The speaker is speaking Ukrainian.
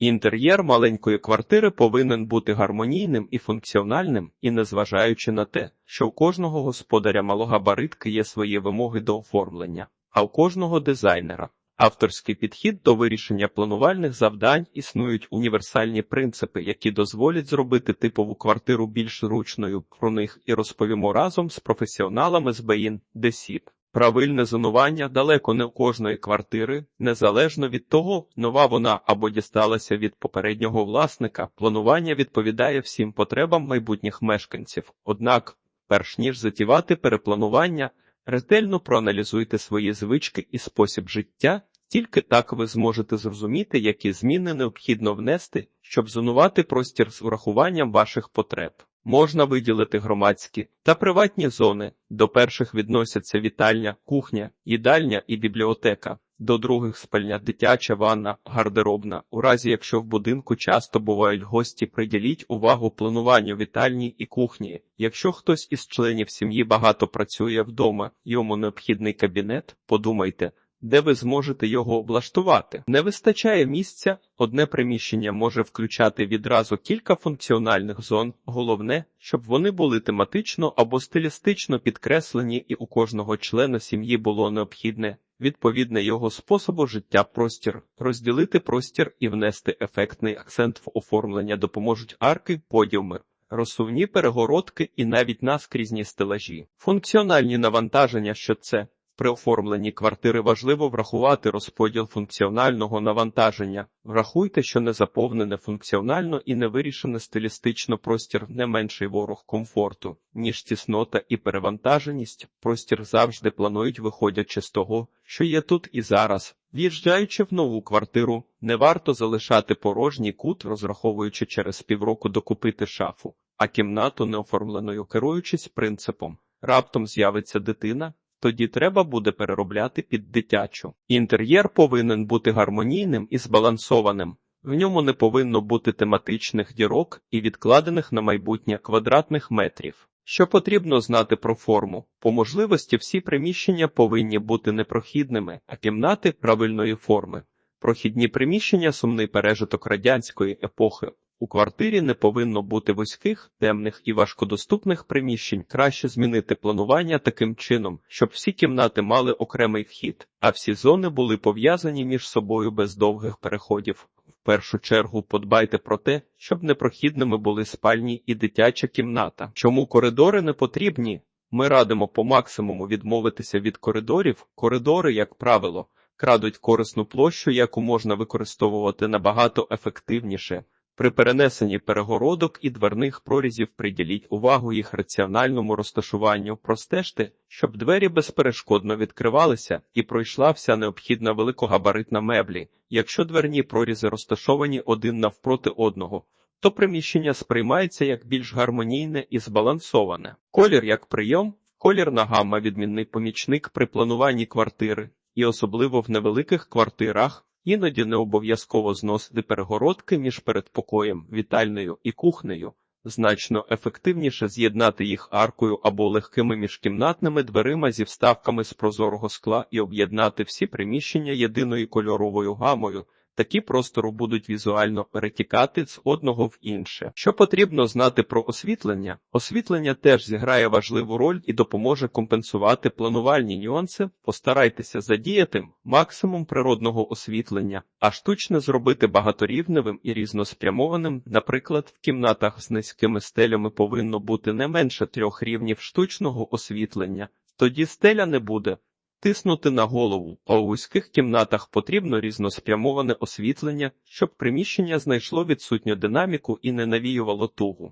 Інтер'єр маленької квартири повинен бути гармонійним і функціональним, і незважаючи на те, що у кожного господаря малогабаритки є свої вимоги до оформлення, а у кожного дизайнера. Авторський підхід до вирішення планувальних завдань існують універсальні принципи, які дозволять зробити типову квартиру більш зручною. Про них і розповімо разом з професіоналами з БІН Десіп. Правильне зонування далеко не у кожної квартири, незалежно від того, нова вона або дісталася від попереднього власника. Планування відповідає всім потребам майбутніх мешканців. Однак, перш ніж затівати перепланування, ретельно проаналізуйте свої звички і спосіб життя. Тільки так ви зможете зрозуміти, які зміни необхідно внести, щоб зонувати простір з урахуванням ваших потреб. Можна виділити громадські та приватні зони. До перших відносяться вітальня, кухня, їдальня і бібліотека. До других спальня, дитяча ванна, гардеробна. У разі, якщо в будинку часто бувають гості, приділіть увагу плануванню вітальні і кухні. Якщо хтось із членів сім'ї багато працює вдома, йому необхідний кабінет, подумайте, де ви зможете його облаштувати. Не вистачає місця, одне приміщення може включати відразу кілька функціональних зон. Головне, щоб вони були тематично або стилістично підкреслені, і у кожного члена сім'ї було необхідне. Відповідне його способу життя простір, розділити простір і внести ефектний акцент в оформлення допоможуть арки, подіуми, розсувні перегородки і навіть наскрізні стелажі. Функціональні навантаження, що це при оформленні квартири важливо врахувати розподіл функціонального навантаження. Врахуйте, що незаповнене функціонально і невирішене стилістично простір не менший ворог комфорту, ніж тіснота і перевантаженість. Простір завжди планують, виходячи з того, що є тут і зараз. В'їжджаючи в нову квартиру, не варто залишати порожній кут, розраховуючи через півроку докупити шафу, а кімнату неоформленою керуючись принципом. Раптом з'явиться дитина, тоді треба буде переробляти під дитячу. Інтер'єр повинен бути гармонійним і збалансованим. В ньому не повинно бути тематичних дірок і відкладених на майбутнє квадратних метрів. Що потрібно знати про форму? По можливості всі приміщення повинні бути непрохідними, а кімнати правильної форми. Прохідні приміщення сумний пережиток радянської епохи. У квартирі не повинно бути вузьких, темних і важкодоступних приміщень. Краще змінити планування таким чином, щоб всі кімнати мали окремий вхід, а всі зони були пов'язані між собою без довгих переходів. В першу чергу подбайте про те, щоб непрохідними були спальні і дитяча кімната. Чому коридори не потрібні? Ми радимо по максимуму відмовитися від коридорів. Коридори, як правило, крадуть корисну площу, яку можна використовувати набагато ефективніше. При перенесенні перегородок і дверних прорізів приділіть увагу їх раціональному розташуванню, простежте, щоб двері безперешкодно відкривалися і пройшла вся необхідна великогабаритна меблі. Якщо дверні прорізи розташовані один навпроти одного, то приміщення сприймається як більш гармонійне і збалансоване. Колір як прийом, колірна гамма відмінний помічник при плануванні квартири, і особливо в невеликих квартирах. Іноді не обов'язково зносити перегородки між передпокоєм, вітальною і кухнею. Значно ефективніше з'єднати їх аркою або легкими міжкімнатними дверима зі вставками з прозорого скла і об'єднати всі приміщення єдиною кольоровою гамою. Такі простору будуть візуально перетікати з одного в інше. Що потрібно знати про освітлення? Освітлення теж зіграє важливу роль і допоможе компенсувати планувальні нюанси. Постарайтеся задіяти максимум природного освітлення, а штучне зробити багаторівневим і різноспрямованим. Наприклад, в кімнатах з низькими стелями повинно бути не менше трьох рівнів штучного освітлення, тоді стеля не буде тиснути на голову, а у вузьких кімнатах потрібно різноспрямоване освітлення, щоб приміщення знайшло відсутню динаміку і не навіювало тугу.